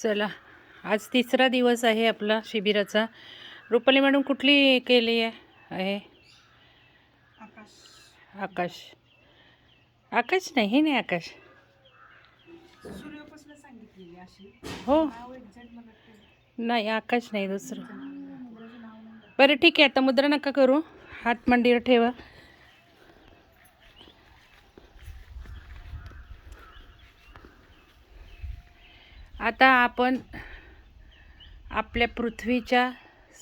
चला आज तिसरा दिवस आहे आपला शिबिराचा. रुपाली मॅडम कुठली केली आहे? आहे? आकाश. आकाश. आकाश नाही हे नाही आकाश. हो. नाही. आकाश नाही दुसरं. बरं ठीक आहे आता मुद्रा नका करू. हात मांडीवर ठेवा. आता आपण आपल्या पृथ्वीच्या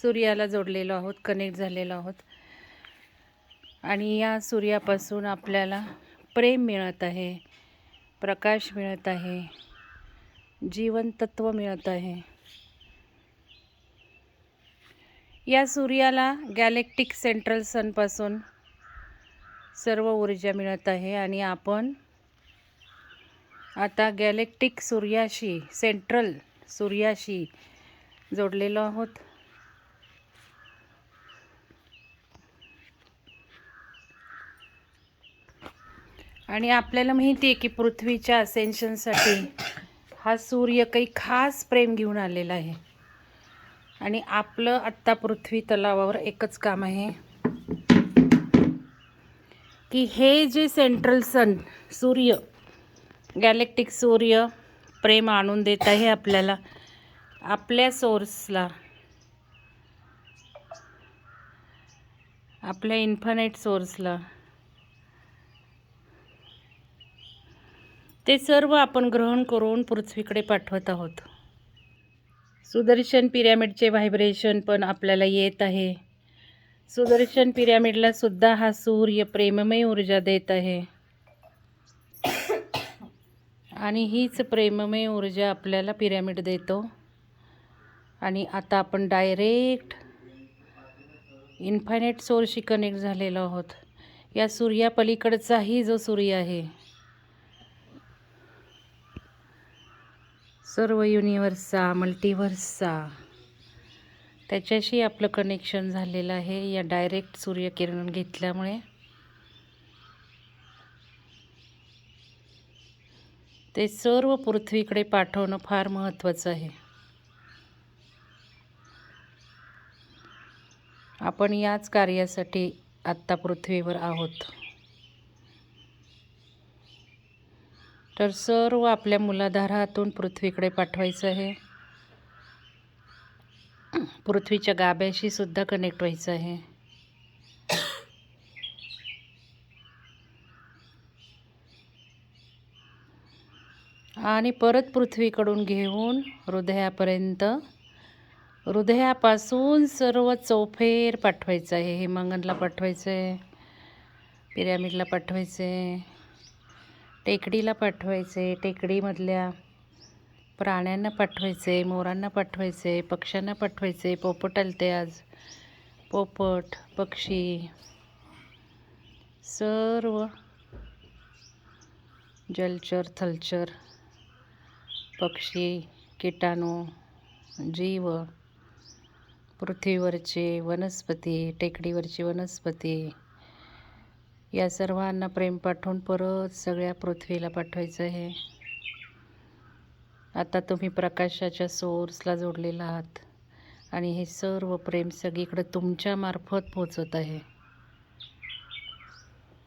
सूर्याला जोडलेलो आहोत कनेक्ट झालेलो आहोत. आणि या सूर्यापासून आपल्याला प्रेम मिळत आहे प्रकाश मिळत आहे जीवनतत्व मिळत आहे. या सूर्याला गॅलेक्टिक सेंट्रल सनपासून सर्व ऊर्जा मिळत आहे आणि आपण आता गॅलेक्टिक सूर्याशी सेंट्रल सूर्याशी जोडलेलो आहोत. आणि आपल्याला माहिती आहे की पृथ्वीच्या असेन्शनसाठी हा सूर्य काही खास प्रेम घेऊन आलेला आहे. आणि आपलं आत्ता पृथ्वी तलावावर एकच काम आहे. की हे जे सेंट्रल सन सूर्य गॅलेक्टिक सूर्य प्रेम आणून देत आहे आपल्याला आपल्या सोर्सला. आपल्या इन्फानाईट सोर्सला ते सर्व आपण ग्रहण करून पृथ्वीकडे पाठवत आहोत. सुदर्शन पिरॅमिडचे व्हायब्रेशन पण आपल्याला येत आहे. सुदर्शन पिरॅमिडला सुद्धा हा सूर्य प्रेममय ऊर्जा देत आहे. आणि हीच प्रेममय ऊर्जा आपल्याला पिरॅमिड देतो. आणि आता आपण डायरेक्ट इन्फायनाईट सोर्सशी कनेक्ट झालेलो आहोत. या सूर्यापलीकडचाही जो सूर्य आहे सर्व युनिवर्सचा मल्टिवर्सचा त्याच्याशी आपलं कनेक्शन झालेलं आहे या डायरेक्ट सूर्यकिरण घेतल्यामुळे. ते सर्व पृथ्वीकडे पाठवणं फार महत्त्वाचं आहे. आपण याच कार्यासाठी आत्ता पृथ्वीवर आहोत. तर सर्व आपल्या मुलाधारातून पृथ्वीकडे पाठवायचं आहे. पृथ्वीच्या गाभ्याशी सुद्धा कनेक्ट व्हायचं आहे. आणि परत पृथ्वीकडून घेऊन हृदयापर्यंत. हृदयापासून सर्व चौफेर पाठवायचं आहे हेमांगनला पाठवायचं आहे पिरॅमिडला पाठवायचं आहे टेकडीला पाठवायचे टेकडीमधल्या प्राण्यांना पाठवायचे मोरांना पाठवायचे पक्ष्यांना पाठवायचे पोपट आलते आज. पोपट पक्षी सर्व. जलचर थलचर. पक्षी किटाणू जीव पृथ्वीवरचे वनस्पती टेकडीवरची वनस्पती या सर्वांना प्रेम पाठवून परत सगळ्या पृथ्वीला पाठवायचं आहे. आता तुम्ही प्रकाशाच्या सोर्सला जोडलेला आहात आणि हे सर्व प्रेम सगळीकडे तुमच्यामार्फत पोचत आहे.